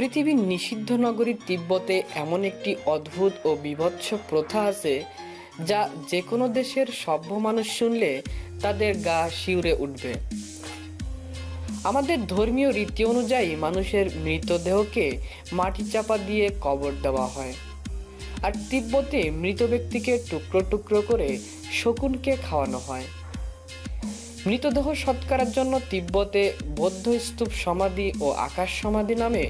পৃথিবীর নিষিদ্ধ নগরী তিব্বতে এমন একটি অদ্ভুত ও বিভৎস প্রথা আছে যা যে কোনো দেশের সভ্য মানুষ শুনলে তাদের গা শিউরে উঠবে। আমাদের ধর্মীয় রীতি অনুযায়ী মানুষের মৃতদেহকে মাটি চাপা দিয়ে কবর দেওয়া হয়। আর তিব্বতে মৃত ব্যক্তিকে টুকরো টুকরো করে শকুনকে খাওয়ানো হয়। মৃতদেহ সৎকারের জন্য তিব্বতে বৌদ্ধ স্তূপ সমাধি ও আকাশ সমাধি নামে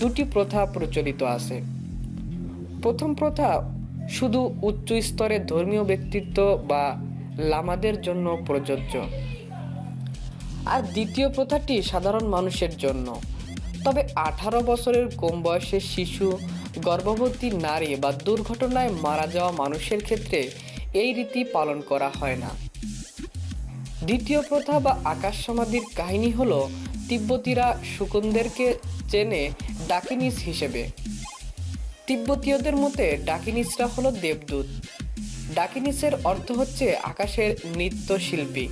দুটি প্রথা প্রচলিত আছে। প্রথম প্রথা শুধু উচ্চ স্তরের ধর্মীয় ব্যক্তিত্ব বা লামাদের জন্য প্রযোজ্য। আর দ্বিতীয় প্রথাটি সাধারণ মানুষের জন্য। তবে আঠারো বছরের কম বয়সের শিশু, গর্ভবতী নারী বা দুর্ঘটনায় মারা যাওয়া মানুষের ক্ষেত্রে এই রীতি পালন করা হয় না। দ্বিতীয় প্রথা বা আকাশ সমাধির কাহিনী হলো তিব্বতীরা শুকুনদেরকে চেনে ডাকিনিস হিসেবে। তিব্বতীয়দের মতে ডাকিনিসরা হলো দেবদূত। ডাকিনিসের অর্থ হচ্ছে আকাশের নৃত্যশিল্পী।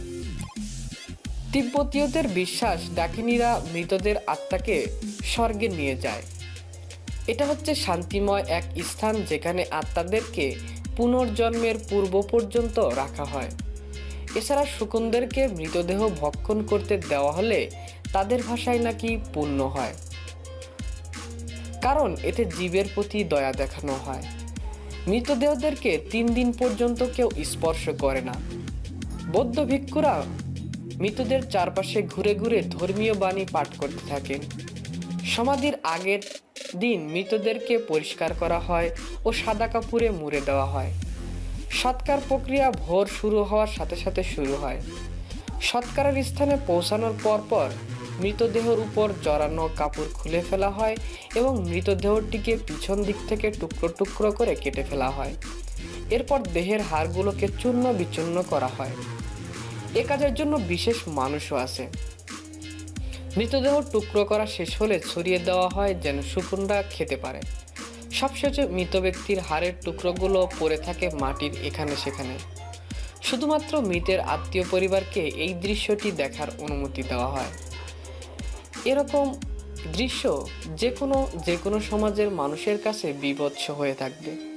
তিব্বতীয়দের বিশ্বাস ডাকিনীরা মৃতদের আত্মাকে স্বর্গে নিয়ে যায়। এটা হচ্ছে শান্তিময় এক স্থান যেখানে আত্মাদেরকে পুনর্জন্মের পূর্ব পর্যন্ত রাখা হয়। এছাড়া শকুনদেরকে মৃতদেহ ভক্ষণ করতে দেওয়া হলে তাদের ভাষায় নাকি পুণ্য হয়। কারণ এতে জীবের প্রতি দয়া দেখানো হয়। মৃতদেহদেরকে তিন দিন পর্যন্ত কেউ স্পর্শ করে না। বৌদ্ধ ভিক্ষুরা মৃতদের চারপাশে ঘুরে ঘুরে ধর্মীয় বাণী পাঠ করতে থাকেন। সমাধির আগের দিন মৃতদেরকে পরিষ্কার করা হয় ও সাদা কাপড়ে মুড়ে দেওয়া হয়। সৎকার প্রক্রিয়া ভোর শুরু হওয়ার সাথে সাথে শুরু হয়। সৎকারের স্থানে পৌঁছানোর পরপর মৃতদেহর উপর জড়ানো কাপড় খুলে ফেলা হয় এবং মৃতদেহটিকে পিছন দিক থেকে টুকরো টুকরো করে কেটে ফেলা হয়। এরপর দেহের হাড়গুলোকে চূর্ণ বিচূর্ণ করা হয়। এ কাজের জন্য বিশেষ মানুষও আছে। মৃতদেহ টুকরো করা শেষ হলে ছড়িয়ে দেওয়া হয় যেন শকুনরা খেতে পারে। সবশেষে মৃত ব্যক্তির হাড়ের টুকরোগুলো পড়ে থাকে মাটির এখানে সেখানে। শুধুমাত্র মৃতের আত্মীয় পরিবারকে এই দৃশ্যটি দেখার অনুমতি দেওয়া হয়। এরকম দৃশ্য যে কোনো যে কোনো সমাজের মানুষের কাছে বিভৎস হয়ে থাকবে।